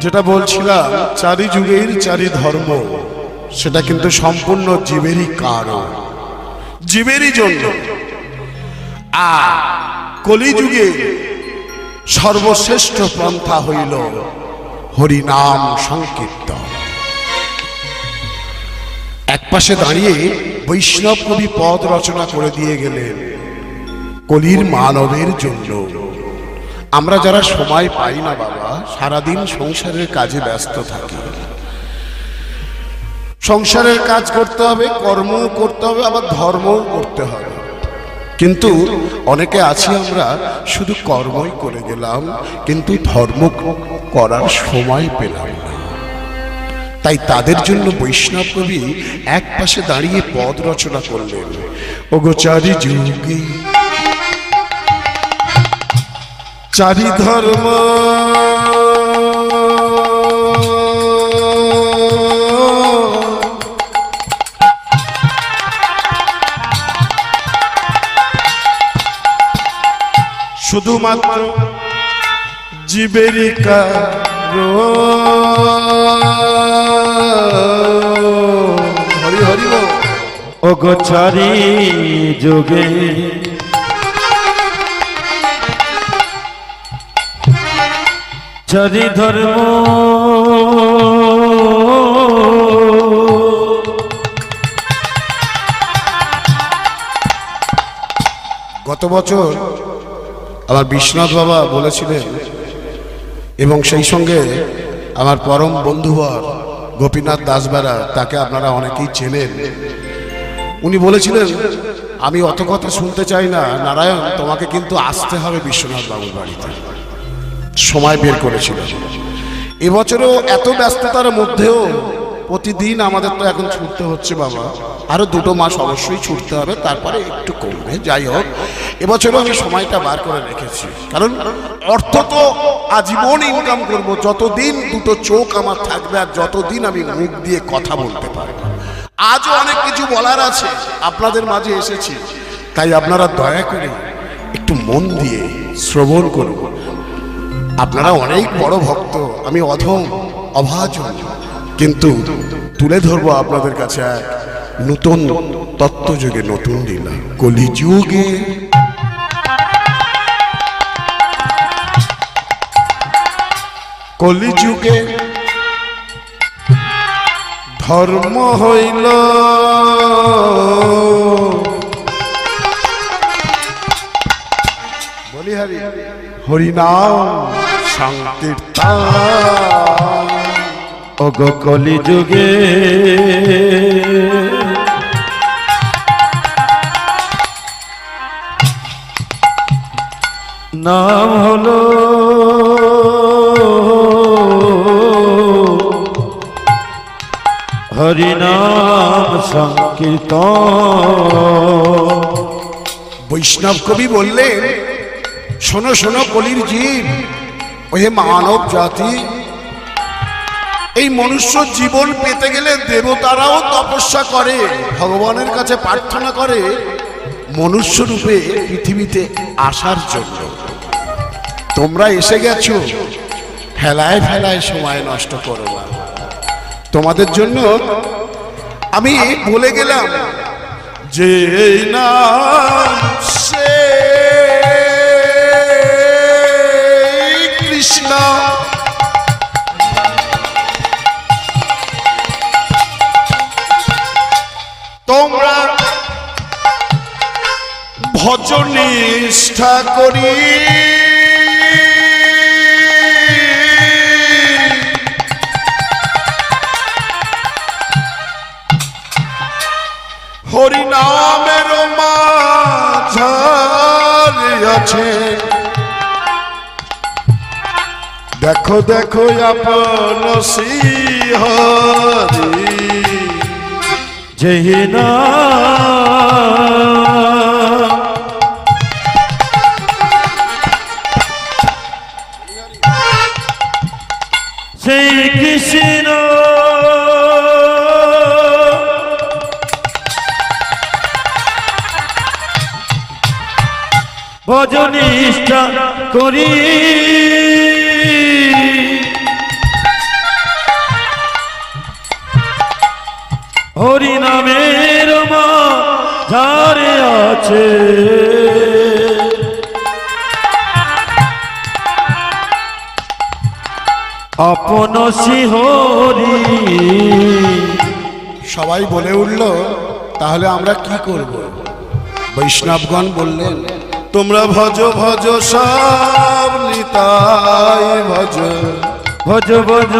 যেটা বলছিলাম চারি যুগের চারি ধর্ম সেটা কিন্তু সম্পূর্ণ জীবেরই কারণ। জীবেরই জন্য। আর কলিযুগে সর্বশ্রেষ্ঠ পন্থা হইল হরিনাম সংকীর্তন। এক পাশে দাঁড়িয়ে বৈষ্ণব কবি পদ রচনা করে দিয়ে গেলেন কলির মানবের জন্য। আমরা যারা সময় পাই না বাবা সারাদিন সংসারের কাজে ব্যস্ত থাকি। সংসারের কাজ করতে হবে, কর্মও করতে হবে, আবার ধর্মও করতে হবে। কিন্তু অনেকে আছি আমরা, শুধু কর্মই করে গেলাম, কিন্তু ধর্ম করার সময় পেলাম না। তাই তাদের জন্য বৈষ্ণব কবি এক পাশে দাঁড়িয়ে পদ রচনা করলেন। ওগো চারি যুগী চারি ধর্ম শুধুমাত্র জীবেরই কারণ। হরি। ও গোচারি যোগে চারি ধর্ম গত বছর আমার বিশ্বনাথ বাবা বলেছিলেন, এবং সেই সঙ্গে আমার পরম বন্ধুবর গোপীনাথ দাসবেরা তাকে আপনারা অনেকেই চেনেন। উনি বলেছিলেন, আমি অত কথা শুনতে চাই না, নারায়ণ, তোমাকে কিন্তু আসতে হবে বিশ্বনাথ বাবুর বাড়িতে। সময় বের করেছিল। এবছরও এত ব্যস্ততার মধ্যেও প্রতিদিন আমাদের তো এখন ছুটতে হচ্ছে বাবা। আরও দুটো মাস অবশ্যই ছুটতে হবে, তারপরে একটু কমবে, যাই হোক। এবছরও আমি সময়টা বার করে রেখেছি। কারণ অর্থ তো আজীবন ইনকাম করব, যতদিন দুটো চোখ আমার থাকবে আর যতদিন আমি মুখ দিয়ে কথা বলতে পারব। আজও অনেক কিছু বলার আছে, আপনাদের মাঝে এসেছি। তাই আপনারা দয়া করে একটু মন দিয়ে শ্রবণ করুন। আপনারা অনেক বড় ভক্ত, আমি অধম, অভাজন। কিন্তু তুলে ধরবো আপনাদের কাছে এক নতুন তত্ত্বযুগে নতুন লীলা, কলিযুগে। কলিযুগে ধর্ম হইল। বলি হরি হরিনাম সংকীর্তন কলি যুগে নাম হলো হরিনাম সংকীর্তন। বৈষ্ণব কবি বললেন শোনো শোনো কলির জীব ওহে মানব জাতি, এই মনুষ্য জীবন পেতে গেলে দেবতারাও তপস্যা করে, ভগবানের কাছে প্রার্থনা করে মনুষ্য রূপে পৃথিবীতে আসার জন্য। তোমরা এসে গেছো, ফেলায় ফেলায় সময় নষ্ট করো না। তোমাদের জন্য আমি বলে গেলাম, যে না সে কৃষ্ণ। তোমরা ভজনিষ্ঠা করি। হরিনামের মাঝারে আছে। দেখো দেখো আপন শ্রীহরি জয় না সেই কৃষ্ণ। ভজনিষ্ঠা করি। হরি নামের মারে ঝারে আছে। আপন শিহরি। সবাই বলে উঠল তাহলে আমরা কি করব? বৈষ্ণবগণ বললেন তোমরা ভজ ভজ সব নিতাই ভজ। ভজ ভজ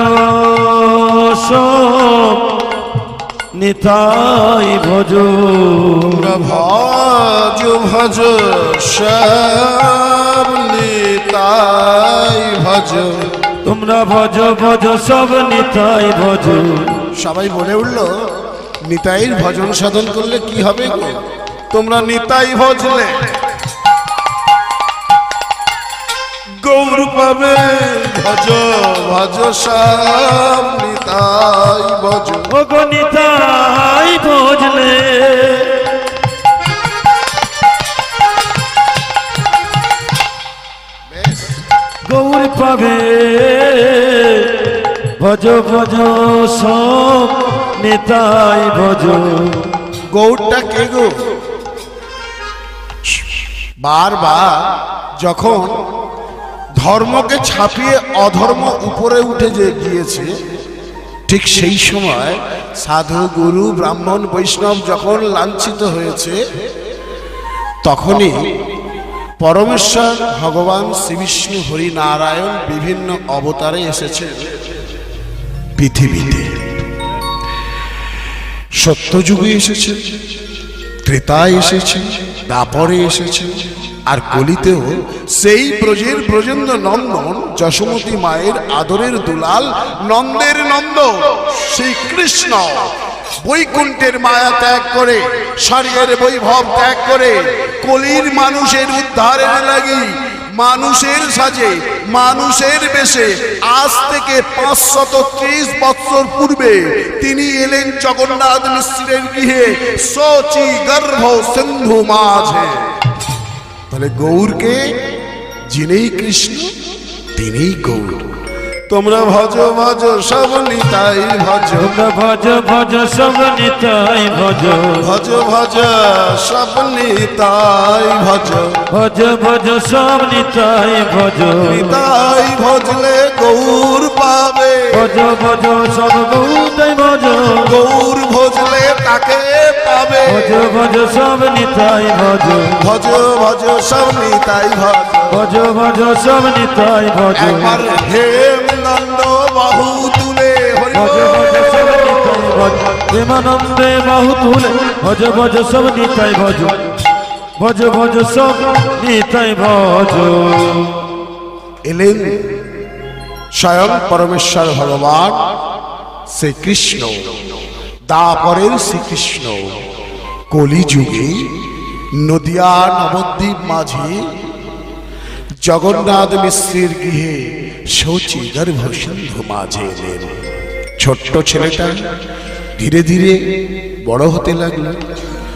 সব নিতাই ভজ। ভজ ভজ সব নিতাই ভজ। তোমরা ভজ ভজ সব নিতাই ভজ। সবাই বলে উঠল নিতাইয়ের ভজন সাধন করলে কি হবে তোমরা নিতাই ভজলে। গৌর পাবে। ভজ ভজ সব নিতাই ভজ। নিতাই ভজলে গৌর পাবে। ভজ ভজ সব নিতাই ভজ। গৌরটা কে গো? বারবার যখন ধর্মকে ছাপিয়ে অধর্ম উপরে উঠে যে গিয়েছে, ঠিক সেই সময় সাধু, গুরু, ব্রাহ্মণ, বৈষ্ণব যখন লাঞ্ছিত হয়েছে, তখনই পরমেশ্বর ভগবান শ্রীবিষ্ণু হরিনারায়ণ বিভিন্ন অবতারে এসেছেন পৃথিবীতে। সত্যযুগে এসেছে ত্রেতায় এসেছে, দাপরে এসেছে, আর কলিতেও সেই ব্রজের ব্রজেন্দ্র নন্দন, যশোমতী মায়ের আদরের দুলাল নন্দের নন্দ শ্রীকৃষ্ণ বৈকুণ্ঠের মায়া ত্যাগ করে স্বর্গের বৈভব ত্যাগ করে, কলির মানুষের উদ্ধারের লাগি মানুষের সাজে, মানুষের বেশে। আজ থেকে পাঁচশত ত্রিশ বৎসর পূর্বে তিনি এলেন জগন্নাথ মিশ্রের গৃহে সচি গর্ভ সিন্ধু মাঝে। তাহলে গৌরকে, যিনি কৃষ্ণ, তিনিই গৌর। তোমরা ভজ ভজ সব নিতাই ভজ। তোমরা ভজ ভজ সব নিতাই ভজ। ভজ ভজ সব নিতাই ভজ। ভজ ভজ সব নিতাই ভজ। নিতাই ভজলে গৌর পাবে। ভজ ভজ সব গৌতাই ভজ। গৌর ভজলে তাকে পাবে। ভজ ভজ সব নিতাই ভজ। ভজ ভজ সব নিতাই ভজ। ভজ ভজ সব নিতাই ভজ। একবার হেম প্রেমানন্দে বাহু তুলে ভজ ভজ সব নিতাই ভজ। ভজ ভজ সব নিতাই ভজ। এলেন স্বয়ং পরমেশ্বর ভগবান শ্রীকৃষ্ণ দাপরের শ্রীকৃষ্ণ। কলিযুগে নদিয়া নবদ্বীপ মাঝে জগন্নাথ মিশ্রের গৃহে শৌচি গর্ভ সিন্ধু মাঝে এলেন। ছোট্ট ছেলেটা ধীরে ধীরে বড় হতে লাগল।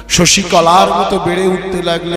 শশীকলার মতো বেড়ে উঠতে লাগল।